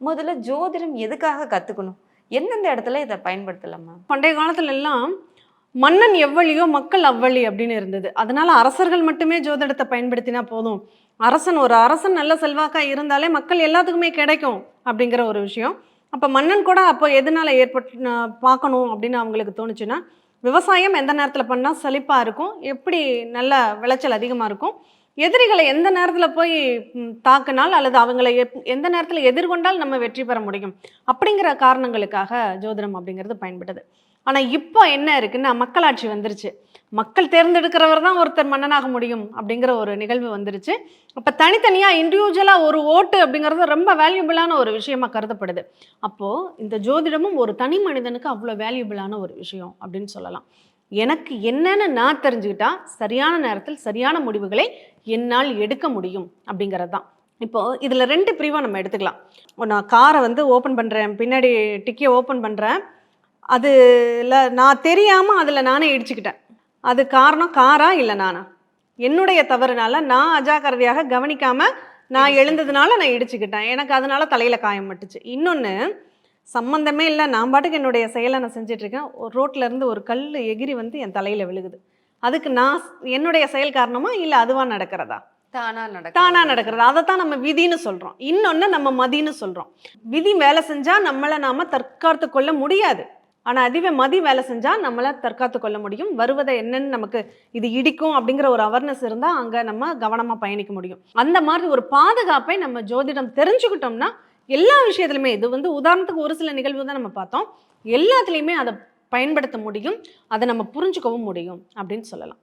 முதல்ல ஜோதிடம் எதுக்காக கற்றுக்கணும் எந்தெந்த இடத்துல இதை பயன்படுத்தலாமா பண்டைய காலத்துல எல்லாம் மன்னன் எவ்வளியோ மக்கள் அவ்வளி அப்படின்னு இருந்தது. அதனால அரசர்கள் மட்டுமே ஜோதிடத்தை பயன்படுத்தினா போதும். அரசன் ஒரு அரசன் நல்ல செல்வாக்கா இருந்தாலே மக்கள் எல்லாத்துக்குமே கிடைக்கும் அப்படிங்கிற ஒரு விஷயம். அப்போ மன்னன் கூட அப்போ எதனால ஏற்பட் பார்க்கணும் அப்படின்னு அவங்களுக்கு தோணுச்சுன்னா விவசாயம் எந்த நேரத்தில் பண்ணால் செழிப்பாக இருக்கும் எப்படி நல்ல விளைச்சல் அதிகமாக இருக்கும் எதிரிகளை எந்த நேரத்தில் போய் தாக்கினால் அல்லது அவங்களை எப்- எந்த நேரத்தில் எதிர்கொண்டால் நம்ம வெற்றி பெற முடியும்? அப்படிங்கிற காரணங்களுக்காக ஜோதிடம் அப்படிங்கிறது பயன்படுது ஆனால் இப்போ என்ன இருக்குன்னா மக்களாட்சி வந்துருச்சு. மக்கள் தேர்ந்தெடுக்கிறவர் தான் ஒருத்தர் மன்னனாக முடியும் அப்படிங்கிற ஒரு நிகழ்வு வந்துருச்சு. அப்போ தனித்தனியாக இண்டிவிஜுவலாக ஒரு ஓட்டு அப்படிங்கிறது ரொம்ப வேல்யூபிளான ஒரு விஷயமா கருதப்படுது. அப்போது இந்த ஜோதிடமும் ஒரு தனி மனிதனுக்கு அவ்வளோ வேல்யூபிளான ஒரு விஷயம் அப்படின்னு சொல்லலாம். எனக்கு என்னன்னு நான் தெரிஞ்சுக்கிட்டா சரியான நேரத்தில் சரியான முடிவுகளை என்னால் எடுக்க முடியும் அப்படிங்கிறது தான் இப்போது இதில் ரெண்டு பிரிவாக நம்ம எடுத்துக்கலாம். நான் காரை வந்து ஓப்பன் பண்ணுறேன் பின்னாடி டிக்கியை ஓப்பன் பண்ணுறேன் அதில் நான் தெரியாமல் அதில் நானே இடிச்சுக்கிட்டேன். அது காரணம் காரா இல்லை நானா? என்னுடைய தவறுனால நான் அஜாக்கிரதையாக கவனிக்காமல் நான் எழுந்ததுனால நான் இடிச்சுக்கிட்டேன். எனக்கு அதனால தலையில் காயம் மட்டுச்சு இன்னொன்று சம்மந்தமே இல்லை. நான் பாட்டுக்கு என்னுடைய செயலை நான் ஒரு ரோட்ல இருந்து ஒரு கல் எகிரி வந்து என் தலையில் விழுகுது. அதுக்கு நான் என்னுடைய செயல் காரணமா இல்லை அதுவா நடக்கிறதா? தானா நடக்கும் தானா நடக்கிறது? அதை தான் நம்ம விதின்னு சொல்றோம். இன்னொன்று நம்ம மதின்னு சொல்றோம். விதி வேலை செஞ்சா நம்மளை நாம தற்காத்து கொள்ள முடியாது. ஆனா அதுவே மதி வேலை செஞ்சா நம்மளை தற்காத்து கொள்ள முடியும். வருவதை என்னன்னு நமக்கு இது இடிக்கும் அப்படிங்கிற ஒரு அவேர்னஸ் இருந்தா அங்க நம்ம கவனமா பயணிக்க முடியும். அந்த மாதிரி ஒரு பாதுகாப்பை நம்ம ஜோதிடம் தெரிஞ்சுக்கிட்டோம்னா எல்லா விஷயத்துலையுமே இது வந்து உதாரணத்துக்கு ஒரு சில நிகழ்வு தான் நம்ம பார்த்தோம். எல்லாத்துலேயுமே அதை பயன்படுத்த முடியும். அதை நம்ம புரிஞ்சுக்கவும் முடியும் அப்படின்னு சொல்லலாம்.